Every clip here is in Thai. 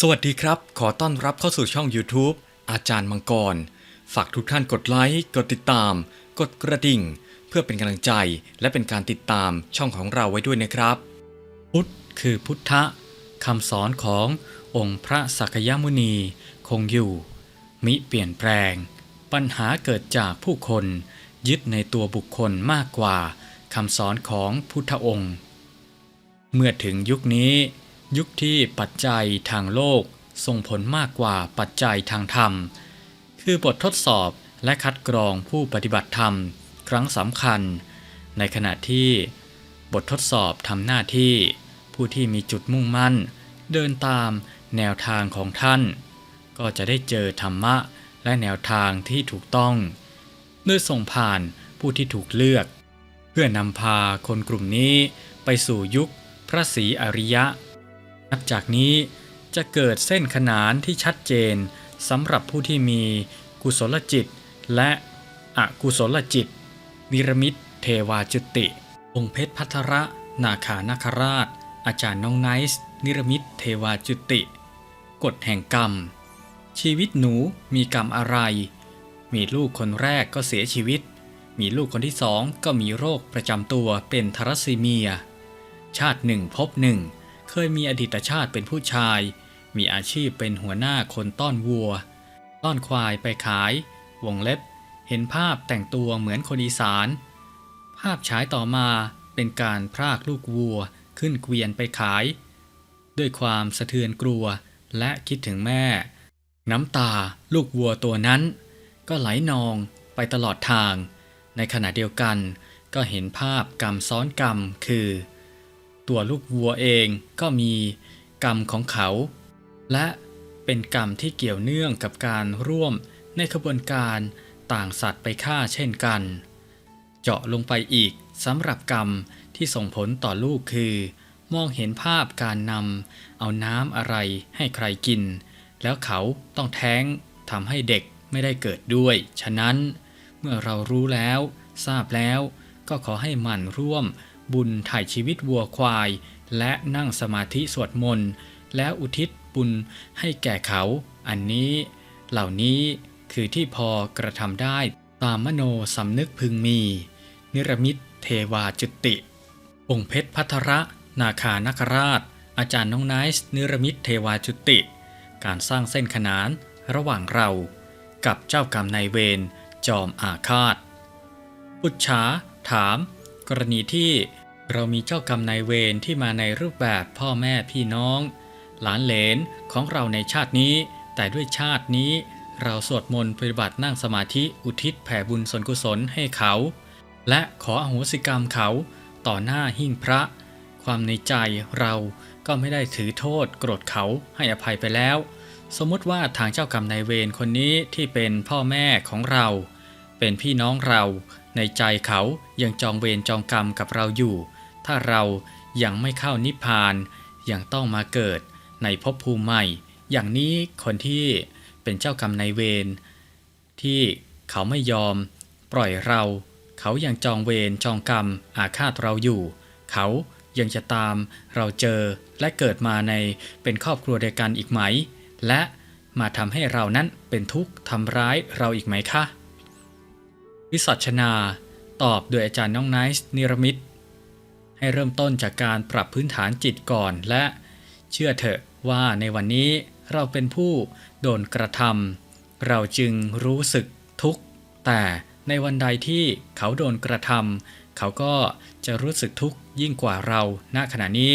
สวัสดีครับ ขอต้อนรับเข้าสู่ช่อง YouTube อาจารย์มังกร ฝากทุกท่านกดไลค์ กดติดตาม กดกระดิ่ง เพื่อเป็นกำลังใจ และเป็นการติดตามช่องของเราไว้ด้วยนะครับ พุทธคือพุทธะคำสอนขององค์พระสักยมุนี คงอยู่ มิเปลี่ยนแปลง ปัญหาเกิดจากผู้คน ยึดในตัวบุคคลมากกว่าคำสอนของพุทธองค์ เมื่อถึงยุคนี้ ยุคที่ปัจจัยทางโลกส่งผลมากกว่าปัจจัยทางธรรม คือบททดสอบและคัดกรองผู้ปฏิบัติธรรม ครั้งสำคัญ ในขณะที่บททดสอบทำหน้าที่ ผู้ที่มีจุดมุ่งมั่น เดินตามแนวทางของท่าน ก็จะได้เจอธรรมะและแนวทางที่ถูกต้องเมื่อส่งผ่านผู้ที่ถูกเลือก เพื่อนำพาคนกลุ่มนี้ไปสู่ยุคพระศรีอริยะ นับจากนี้จะเกิดเส้นขนานที่ชัดเจนสำหรับผู้ที่มีกุศลจิต และอกุศลจิต นิรมิตเทวาจุติ องค์เพชรพัทระนาคานาคราช อาจารย์น้องไนซ์นิรมิตเทวาจุติ กฎแห่งกรรม ชีวิตหนูมีกรรมอะไร มีลูกคนแรกก็เสียชีวิต มีลูกคนที่สองก็มีโรคประจำตัวเป็นทารัสซีเมีย ชาติหนึ่งพบหนึ่ง เคยมีอดีตชาติเป็นผู้ชาย มีอาชีพเป็นหัวหน้าคนต้อนวัว ต้อนควายไปขาย วงเล็บ เห็นภาพแต่งตัวเหมือนคนอีสาน ภาพฉายต่อมาเป็นการพรากลูกวัวขึ้นเกวียนไปขาย ด้วยความสะเทือนกลัวและคิดถึงแม่ น้ำตาลูกวัวตัวนั้น ก็ไหลนองไปตลอดทาง ในขณะเดียวกันก็เห็นภาพกรรมซ้อนกรรมคือ ตัวลูกวัวเองก็มีกรรมของเขา และเป็นกรรมที่เกี่ยวเนื่องกับการร่วมในขบวนการต่างสัตว์ไปฆ่าเช่นกัน เจาะลงไปอีกสำหรับกรรมที่ส่งผลต่อลูกคือ มองเห็นภาพการนำเอาน้ำอะไรให้ใครกิน แล้วเขาต้องแท้งทำให้เด็กไม่ได้เกิดด้วย ฉะนั้นเมื่อเรารู้แล้ว ทราบแล้วก็ขอให้มันร่วม บุญถ่ายชีวิตวัวควาย และนั่งสมาธิสวดมนต์แล้วอุทิศบุญให้แก่เขา อันนี้ เหล่านี้คือที่พอกระทำได้ตามมโนสำนึกพึงมี นิรมิตเทวาจุติ องค์เพชรพัทระ นาคานคราช อาจารย์น้องไนซ์นิรมิตเทวาจุติ การสร้างเส้นขนานระหว่างเรา กับเจ้ากรรมนายเวรจอมอาฆาต ปุจฉาถาม กรณีที่เรามีเจ้ากรรมนายเวรที่มาในรูปแบบพ่อแม่พี่น้อง หลานเหลนของเราในชาตินี้ แต่ด้วยชาตินี้ เราสวดมนต์ปฏิบัตินั่งสมาธิอุทิศแผ่บุญส่วนกุศลให้เขา และขออโหสิกรรมเขาต่อหน้าหิ้งพระ ความในใจเราก็ไม่ได้ถือโทษโกรธเขาให้อภัยไปแล้ว สมมติว่าทางเจ้ากรรมนายเวรคนนี้ที่เป็นพ่อแม่ของเรา เป็นพี่น้องเรา ในใจเขายังจองเวรจองกรรมกับเราอยู่ ถ้าเรายังไม่เข้านิพพาน ยังต้องมาเกิดในภพภูมิใหม่ อย่างนี้คนที่เป็นเจ้ากรรมนายเวรที่เขาไม่ยอม ปล่อยเรา เขายังจองเวรจองกรรมอาฆาตเราอยู่ เขายังจะตามเราเจอและเกิดมาในเป็นครอบครัวเดียวกันอีกไหม และมาทำให้เรานั้นเป็นทุกข์ทำร้ายเราอีกไหมคะ วิสัชนา ตอบโดยอาจารย์น้องไนซ์นิรมิต ให้เริ่มต้นจากการปรับพื้นฐานจิตก่อนและ เชื่อเถอะว่าในวันนี้เราเป็นผู้โดนกระทำเราจึงรู้สึกทุกข์ แต่ในวันใดที่เขาโดนกระทำเขาก็จะรู้สึกทุกข์ยิ่งกว่าเราณขณะนี้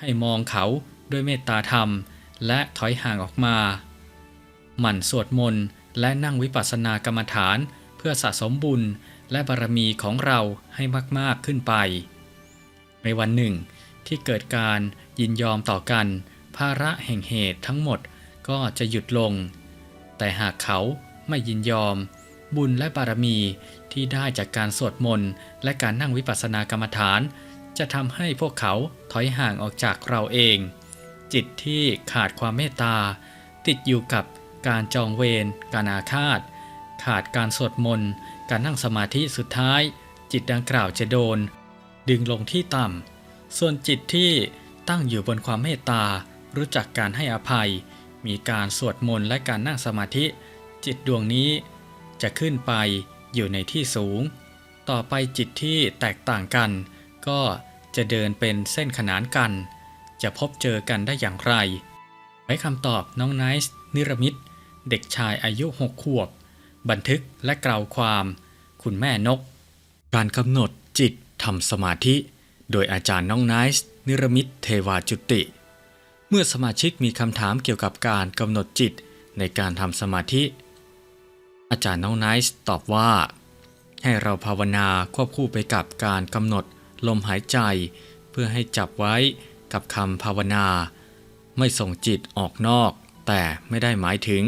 ให้มองเขาด้วยเมตตาธรรม และถอยห่างออกมา หมั่นสวดมนต์และนั่งวิปัสสนากรรมฐาน พื่อสะสมบุญและบารมีของเราให้มากๆขึ้นไป ในวันหนึ่งที่เกิดการยินยอมต่อกัน ภาระแห่งเหตุทั้งหมดก็จะหยุดลง แต่หากเขาไม่ยินยอม บุญและบารมีที่ได้จากการสวดมนต์และการนั่งวิปัสสนากรรมฐาน จะทำให้พวกเขาถอยห่างออกจากเราเอง จิตที่ขาดความเมตตา ติดอยู่กับการจองเวรการอาฆาต ขาดการสวดมนต์ การนั่งสมาธิสุดท้าย จิตดังกล่าวจะโดน ดึงลงที่ต่ำ ส่วนจิตที่ตั้งอยู่บนความเมตตา รู้จักการให้อภัย มีการสวดมนต์และการนั่งสมาธิ จิตดวงนี้จะขึ้นไปอยู่ในที่สูง ต่อไปจิตที่แตกต่างกัน ก็จะเดินเป็นเส้นขนานกัน จะพบเจอกันได้อย่างไรไว้คำตอบน้องไนซ์นิรมิตเด็กชายอายุหกขวบ บันทึกและกล่าวความ คุณแม่นก การกำหนดจิตทำสมาธิ โดยอาจารย์น้องไนซ์นิรมิตเทวาจุติ เมื่อสมาชิกมีคำถามเกี่ยวกับการกำหนดจิตในการทำสมาธิ อาจารย์น้องไนซ์ตอบว่า ให้เราภาวนาควบคู่ไปกับการกำหนดลมหายใจ เพื่อให้จับไว้กับคำภาวนา ไม่ส่งจิตออกนอก แต่ไม่ได้หมายถึง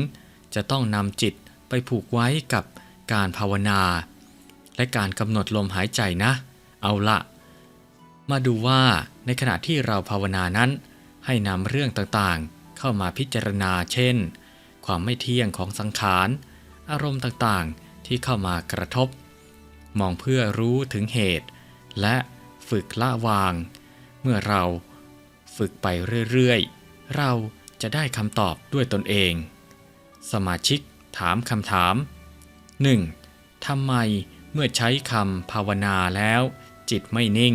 จะต้องนำจิต ไปผูกไว้กับการภาวนา และการกำหนดลมหายใจนะ เอาละมาดูว่าในขณะที่เราภาวนานั้น ให้นำเรื่องต่างๆ เข้ามาพิจารณาเช่น ความไม่เที่ยงของสังขาร อารมณ์ต่างๆที่เข้ามากระทบ มองเพื่อรู้ถึงเหตุ และฝึกละวาง เมื่อเราฝึกไปเรื่อยๆ เราจะได้คำตอบด้วยตนเอง สมาชิก ถามคำถาม 1. ทำไมเมื่อใช้คำภาวนาแล้ว จิตไม่นิ่ง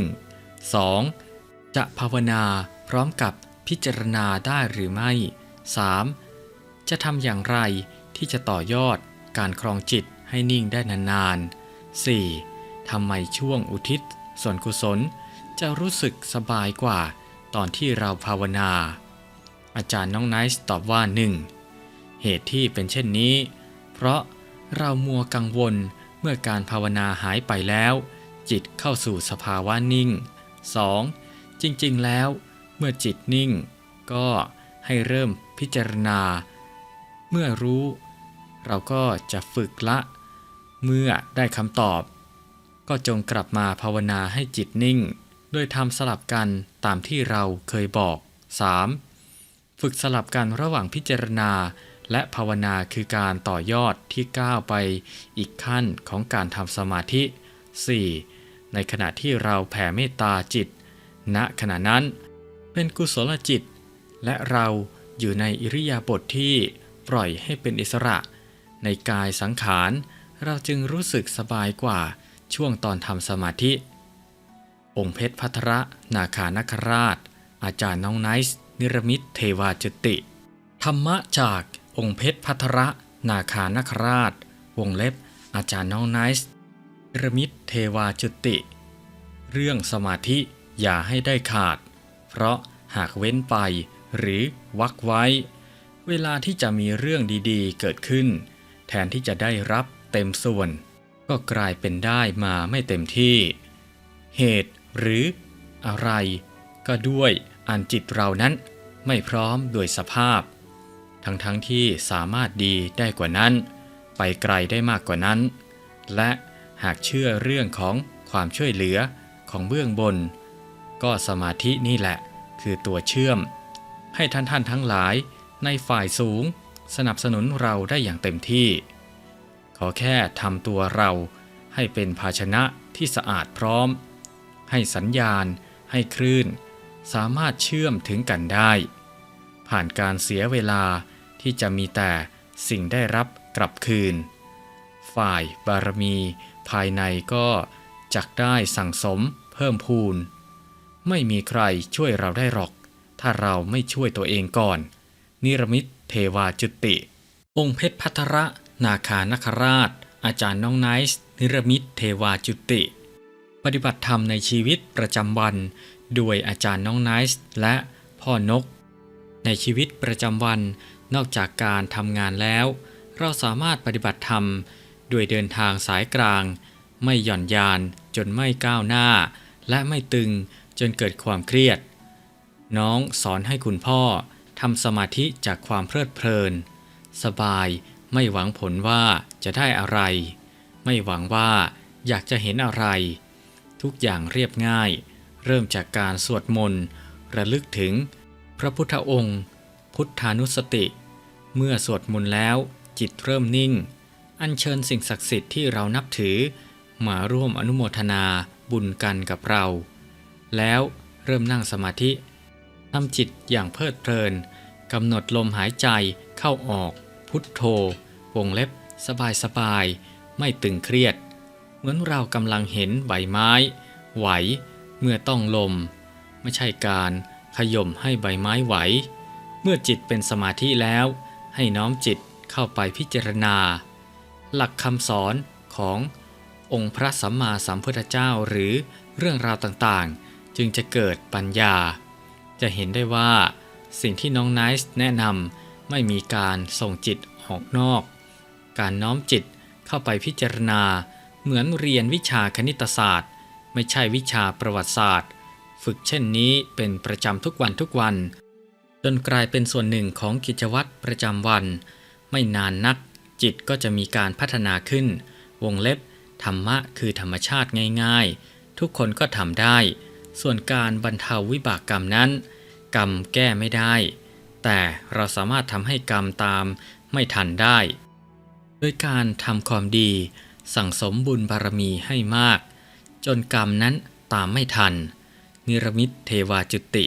2. จะภาวนาพร้อมกับพิจารณาได้หรือไม่ 3. จะทำอย่างไรที่จะต่อยอดการครองจิตให้นิ่งได้นานๆ 4. ทำไมช่วงอุทิศ ส่วนกุศล จะรู้สึกสบายกว่าตอนที่เราภาวนา อาจารย์น้องไนซ์ตอบว่า 1. เหตุที่เป็นเช่นนี้ เพราะเรามัวกังวลเมื่อการภาวนาหายไปแล้ว จิตเข้าสู่สภาวะนิ่ง 2. จริงๆแล้ว เมื่อจิตนิ่ง ก็ให้เริ่มพิจารณา เมื่อรู้ เราก็จะฝึกละ เมื่อได้คำตอบ ก็จงกลับมาภาวนาให้จิตนิ่ง โดยทำสลับกันตามที่เราเคยบอก 3. ฝึกสลับกันระหว่างพิจารณา และภาวนาคือการต่อยอดที่ก้าวไปอีกขั้นของการทำสมาธิ 4. ในขณะที่เราแผ่เมตตาจิต ณขณะนั้น เป็นกุศลจิต และเราอยู่ในอิริยาบถทที่ปล่อยให้เป็นอิสระ ในกายสังขาร เราจึงรู้สึกสบายกว่าช่วงตอนทำสมาธิ องค์เพชรพัทระนาคานคราช อาจารย์น้องไนซ์นิรมิตเทวาจติ ธรรมะจาก องค์เพชรพัทระ นาคานคราช วงเล็บ อาจารย์น้องไนซ์นิรมิตเทวาจุติ เรื่องสมาธิอย่าให้ได้ขาด เพราะหากเว้นไปหรือวักไว้ เวลาที่จะมีเรื่องดีๆ เกิดขึ้น แทนที่จะได้รับเต็มส่วน ก็กลายเป็นได้มาไม่เต็มที่ เหตุหรืออะไร ก็ด้วยอันจิตเรานั้นไม่พร้อมโดยสภาพ ทั้งๆทที่สามารถดีได้กว่านั้น ไปไกลได้มากกว่านั้น และหากเชื่อเรื่องของความช่วยเหลือของเบื้องบน ก็สมาธินี่แหละ คือตัวเชื่อม ให้ท่านท่านทั้งหลายในฝ่ายสูงสนับสนุนเราได้อย่างเต็มที่ ขอแค่ทำตัวเราให้เป็นภาชนะที่สะอาดพร้อม ให้สัญญาณ ให้คลื่น สามารถเชื่อมถึงกันได้ ผ่านการเสียเวลาที่จะมีแต่สิ่งได้รับกลับคืน ฝ่ายบารมี ภายในก็จักได้สั่งสมเพิ่มพูน ไม่มีใครช่วยเราได้หรอก ถ้าเราไม่ช่วยตัวเองก่อน นิรมิตเทวาจุติ องค์เพชรพัทระ นาคานคราช อาจารย์น้องไนซ์นิรมิตเทวาจุติ ปฏิบัติธรรมในชีวิตประจำวัน โดยอาจารย์น้องไนซ์และพ่อนก ในชีวิตประจำวันนอกจากการทำงานแล้ว เราสามารถปฏิบัติธรรมด้วยเดินทางสายกลาง ไม่หย่อนยานจนไม่ก้าวหน้า และไม่ตึงจนเกิดความเครียด น้องสอนให้คุณพ่อทำสมาธิจากความเพลิดเพลิน สบายไม่หวังผลว่าจะได้อะไร ไม่หวังว่าอยากจะเห็นอะไร ทุกอย่างเรียบง่าย เริ่มจากการสวดมนต์ระลึกถึง พระพุทธองค์ พุทธานุสติ เมื่อสวดมนต์แล้ว จิตเริ่มนิ่ง อัญเชิญสิ่งศักดิ์สิทธิ์ที่เรานับถือ มาร่วมอนุโมทนาบุญกันกับเรา แล้วเริ่มนั่งสมาธิทำจิตอย่างเพลิดเพลินกำหนดลมหายใจเข้าออก พุทโธ วงเล็บ สบายสบายๆไม่ตึงเครียด เหมือนเรากำลังเห็นใบไม้ ไหว เมื่อต้องลม ไม่ใช่การ ขย่มให้ใบไม้ไหว เมื่อจิตเป็นสมาธิแล้ว ให้น้อมจิตเข้าไปพิจารณา หลักคำสอนขององค์พระสัมมาสัมพุทธเจ้าหรือเรื่องราวต่างๆ จึงจะเกิดปัญญา จะเห็นได้ว่าสิ่งที่น้องไนซ์แนะนำไม่มีการส่งจิตออกนอก การน้อมจิตเข้าไปพิจารณา เหมือนเรียนวิชาคณิตศาสตร์ ไม่ใช่วิชาประวัติศาสตร์ ฝึกเช่นนี้เป็นประจำทุกวันทุกวัน จนกลายเป็นส่วนหนึ่งของกิจวัตรประจำวัน ไม่นานนัก จิตก็จะมีการพัฒนาขึ้น วงเล็บ ธรรมะคือธรรมชาติง่ายๆ ทุกคนก็ทำได้ ส่วนการบรรเทาวิบากกรรมนั้น กรรมแก้ไม่ได้ แต่เราสามารถทำให้กรรมตามไม่ทันได้โดยการทำความดี สั่งสมบุญบารมีให้มาก จนกรรมนั้นตามไม่ทัน นิรมิตเทวาจุติ